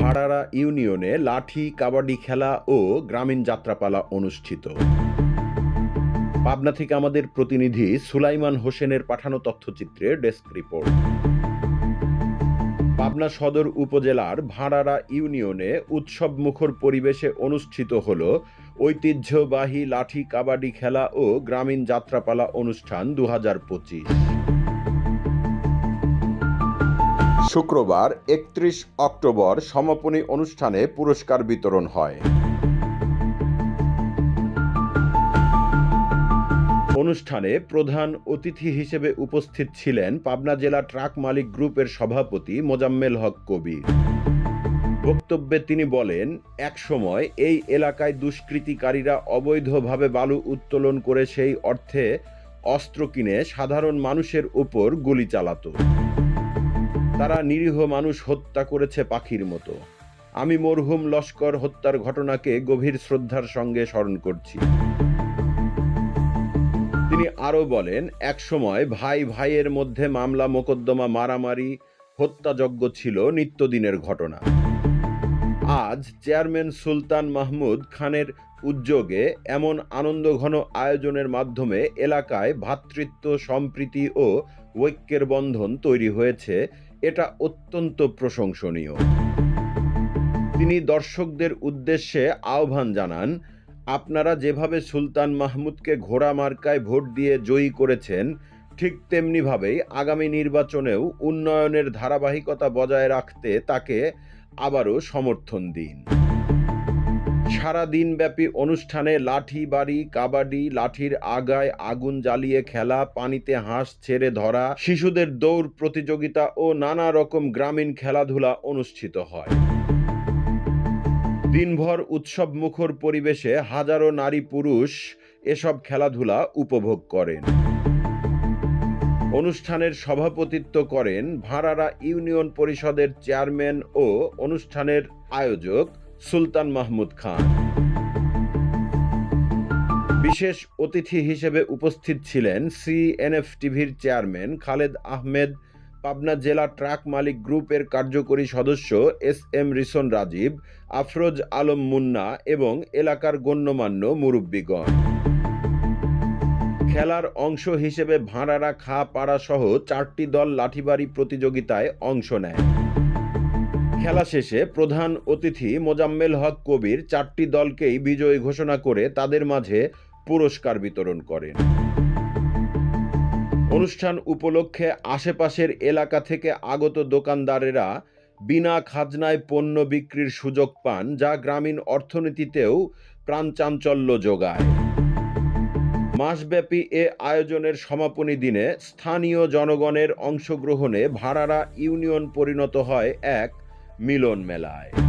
ভাড়ারা ইউনিয়নে লাঠি, কাবাডি খেলা ও গ্রামীণ যাত্রাপালা অনুষ্ঠিত। পাবনা থেকে আমাদের প্রতিনিধি সুলাইমান হোসেনের পাঠানো তথ্যচিত্রে ডেস্ক রিপোর্ট। পাবনা সদর উপজেলার ভাড়ারা ইউনিয়নে উৎসব মুখর পরিবেশে অনুষ্ঠিত হল ঐতিহ্যবাহী লাঠি, কাবাডি খেলা ও গ্রামীণ যাত্রাপালা অনুষ্ঠান দু হাজার পঁচিশ। শুক্রবার, একত্রিশ অক্টোবর সমাপনী অনুষ্ঠানে পুরস্কার বিতরণ হয়। অনুষ্ঠানে প্রধান অতিথি হিসেবে উপস্থিত ছিলেন পাবনা জেলা ট্রাক মালিক গ্রুপের সভাপতি মোজাম্মেল হক কবির বক্তব্যে তিনি বলেন, একসময় এই এলাকায় দুষ্কৃতিকারীরা অবৈধভাবে বালু উত্তোলন করে সেই অর্থে অস্ত্র কিনে সাধারণ মানুষের উপর গুলি চালাতো। তারা নিরীহ মানুষ হত্যা করেছে পাখির মতো। আমি মরহুম লস্কর হত্যার ঘটনাকে গভীর শ্রদ্ধার সঙ্গে স্মরণ করছি। তিনি আরও বলেন, একসময় ভাই ভাইয়ের মধ্যে মামলা, মোকদ্দমা, মারামারি, হত্যাযজ্ঞ ছিল নিত্যদিনের ঘটনা। আজ চেয়ারম্যান সুলতান মাহমুদ খানের উদ্যোগে এমন আনন্দঘন আয়োজনের মাধ্যমে এলাকায় ভ্রাতৃত্ব সম্প্রীতি ও ঐক্যের বন্ধন তৈরি হয়েছে এটা অত্যন্ত প্রশংসনীয়। তিনি দর্শকদের উদ্দেশ্যে আহ্বান জানান, আপনারা যেভাবে সুলতান মাহমুদকে ঘোড়া মার্কায় ভোট দিয়ে জয়ী করেছেন, ঠিক তেমনিভাবেই আগামী নির্বাচনেও উন্নয়নের ধারাবাহিকতা বজায় রাখতে তাকে আবারও সমর্থন দিন। সারা দিনব্যাপী অনুষ্ঠানে লাঠি বাড়ি কাবাডি, লাঠির আগায় আগুন জ্বালিয়ে খেলা, পানিতে হাঁস ছেড়ে ধরা, শিশুদের দৌড় প্রতিযোগিতা ও নানা রকম গ্রামীণ খেলাধুলা অনুষ্ঠিত হয়। দিনভর উৎসব মুখর পরিবেশে হাজারো নারী পুরুষ এসব খেলাধুলা উপভোগ করেন। অনুষ্ঠানের সভাপতিত্ব করেন ভাড়ারা ইউনিয়ন পরিষদের চেয়ারম্যান ও অনুষ্ঠানের আয়োজক সুলতান মাহমুদ খান। বিশেষ অতিথি হিসেবে উপস্থিত ছিলেন সিএনএফ টিভির চেয়ারম্যান খালেদ আহমেদ, পাবনা জেলা ট্রাক মালিক গ্রুপের কার্যকরী সদস্য এস এম রিসন রাজীব, আফরোজ আলম মুন্না এবং এলাকার গণ্যমান্য মুরব্বীগণ। খেলার অংশ হিসেবে ভাঁড়ারা খা পাড়া সহ চারটি দল লাঠিবাড়ি প্রতিযোগিতায় অংশ নেয় খেলা শেষে প্রধান অতিথি মোজাম্মেল হক কবির চারটি দলকেই বিজয়ী ঘোষণা করে তাদের মাঝে পুরস্কার বিতরণ করেন। অনুষ্ঠান উপলক্ষে আশেপাশের এলাকা থেকে আগত দোকানদারেরা বিনা খাজনায় পণ্য বিক্রির সুযোগ পান, যা গ্রামীণ অর্থনীতিতেও প্রাণচাঞ্চল্য যোগায়। মাসব্যাপী এ আয়োজনের সমাপনী দিনে স্থানীয় জনগণের অংশগ্রহণে ভাড়ারা ইউনিয়ন পরিণত হয় এক মিলন মেলায়